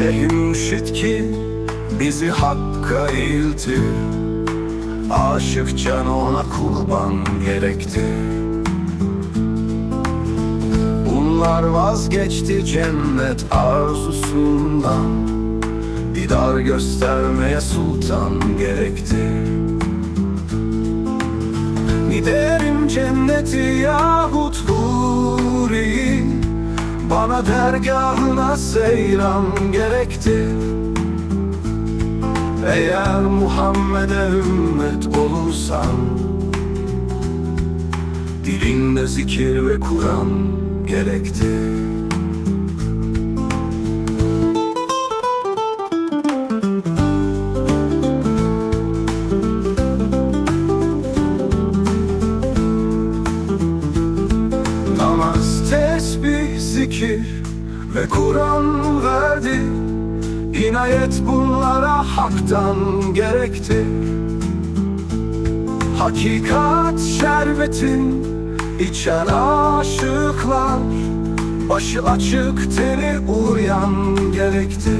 Sehimşit ki bizi hakka eğildi Aşık can ona kurban gerekti Bunlar vazgeçti cennet arzusundan. Didar göstermeye sultan gerekti Giderim cenneti yahut huri Bana dergahına seyran gerekti. Eğer Muhammed'e ümmet olursan Dilinde zikir ve Kur'an gerekti zikir ve Kur'an verdi. İnayet bunlara haktan gerekti Hakikat şerbetin içen aşıklar Başı açık teni uyan gerekti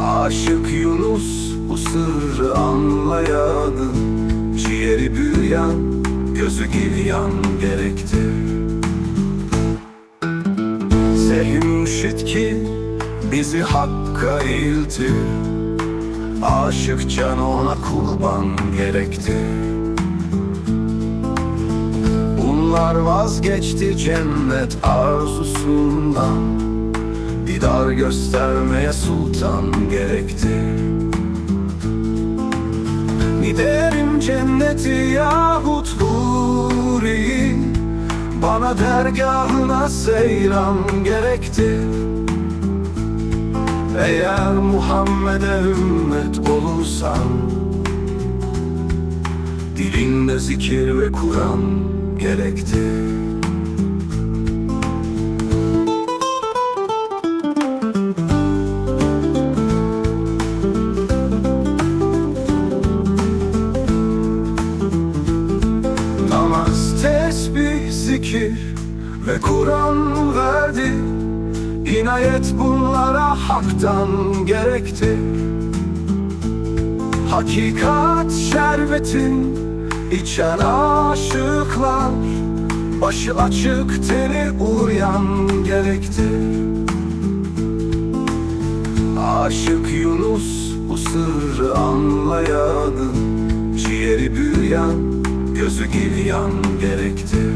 Aşık Yunus bu sırrı anlayanın Ciğeri büyüyen, gözü gilyan gerekti Sehimşit ki bizi hakka eğildi Aşık can ona kurban gerekti Bunlar vazgeçti cennet arzusundan. Didar göstermeye sultan gerekti Giderim cenneti yahut huri Bana dergahına seyran gerekti. Eğer Muhammed'e ümmet olursan Dilinde zikir ve Kur'an gerekti zikir ve Kur'an verdi. İnayet bunlara haktan gerekti Hakikat şerbetin içen aşıklar Başı açık teni uyan gerekti Aşık Yunus bu sırrı anlayanın Ciğeri büyüyen, gözü gilyan gerekti